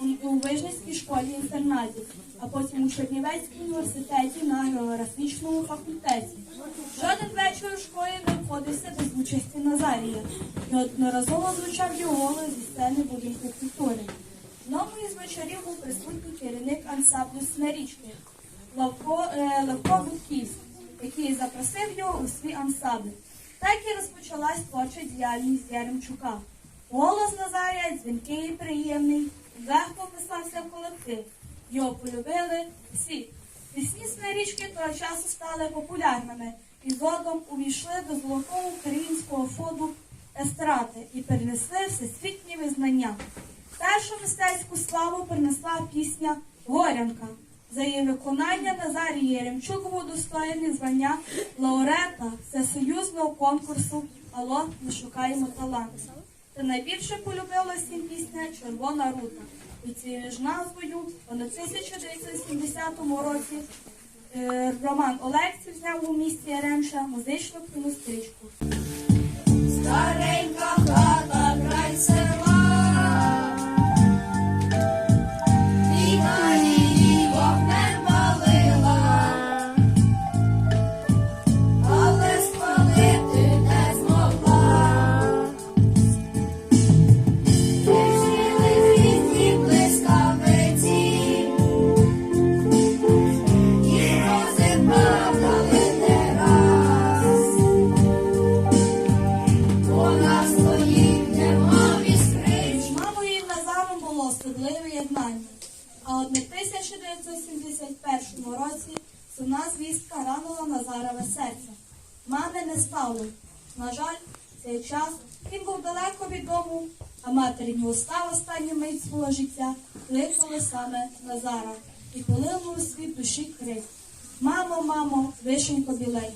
у, у Вижницькій школі інтернаті, а потім у Чернівецькому університеті на географічному факультеті. Жоден вечір у школі не обходився без участі Назарія. Неодноразово звучав його зі сцени будинку культури. Одному із вечорів був присутній керівник ансамблю Снарічки Левко, е, Левко Будківський, який запросив його у свій ансамбль. Так і розпочалась творча діяльність Яремчука. Голос Назарія дзвінкий і приємний, легко вписався в колектив. Його полюбили всі. Пісні Снарічки того часу стали популярними і згодом увійшли до золотого українського фонду естради і перенесли всесвітні визнання. Першу мистецьку славу принесла пісня Горянка. За її виконання Назарій Єремчук був удостоєний звання лауреата всесоюзного конкурсу Алло, ми шукаємо талант. Та найбільше полюбилась їм пісня Червона рута. І цією ж назвою у 1970 році е, Роман Олексів зняв у місті Яремша музичну кінострічку. Старенька особливе єднання. А от в 1971 році сумна звістка ранила Назарове серце. Мами не стало. На жаль, цей час він був далеко від дому, а материні уста в останню мить свого життя кликали саме Назара і полинув у світ душі крик. Мамо, мамо, вишенько білей.